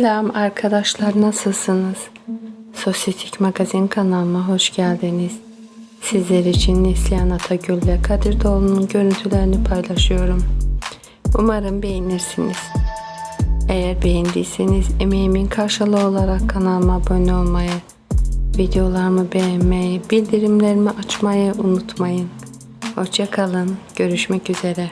Selam arkadaşlar nasılsınız? Sosyetik Magazin kanalıma hoş geldiniz. Sizler için Neslihan Atagül ve Kadir Doğulu'nun görüntülerini paylaşıyorum. Umarım beğenirsiniz. Eğer beğendiyseniz emeğimin karşılığı olarak kanalıma abone olmayı, videolarımı beğenmeyi, bildirimlerimi açmayı unutmayın. Hoşçakalın. Görüşmek üzere.